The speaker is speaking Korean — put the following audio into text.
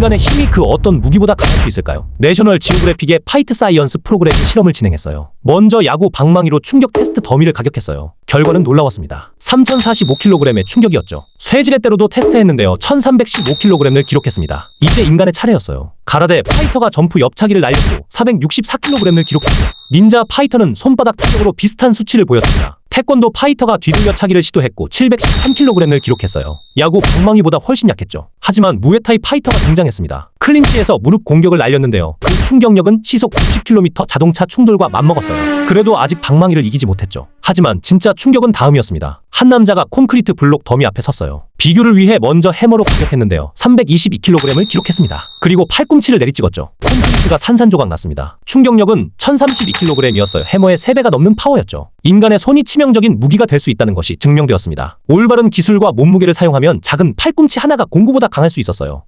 인간의 힘이 그 어떤 무기보다 강할 수 있을까요? 내셔널 지오그래픽의 파이트 사이언스 프로그램이 실험을 진행했어요. 먼저 야구 방망이로 충격 테스트 더미를 가격했어요. 결과는 놀라웠습니다. 3045kg의 충격이었죠. 쇠질의 때로도 테스트했는데요. 1315kg을 기록했습니다. 이제 인간의 차례였어요. 가라데 파이터가 점프 옆차기를 날렸고 464kg을 기록했고 닌자 파이터는 손바닥 타격으로 비슷한 수치를 보였습니다. 태권도 파이터가 뒤돌려 차기를 시도했고 713kg을 기록했어요. 야구 방망이보다 훨씬 약했죠. 하지만 무에타이 파이터가 등장했습니다. 클린치에서 무릎 공격을 날렸는데요. 그 충격력은 시속 90km 자동차 충돌과 맞먹었어요. 그래도 아직 방망이를 이기지 못했죠. 하지만 진짜 충격은 다음이었습니다. 한 남자가 콘크리트 블록 더미 앞에 섰어요. 비교를 위해 먼저 해머로 공격했는데요. 322kg을 기록했습니다. 그리고 팔꿈치를 내리찍었죠. 콘크리트가 산산조각 났습니다. 충격력은 1032kg이었어요. 해머의 3배가 넘는 파워였죠. 인간의 손이 치명적인 무기가 될 수 있다는 것이 증명되었습니다. 올바른 기술과 몸무게를 사용하면 작은 팔꿈치 하나가 공구보다 강할 수 있었어요.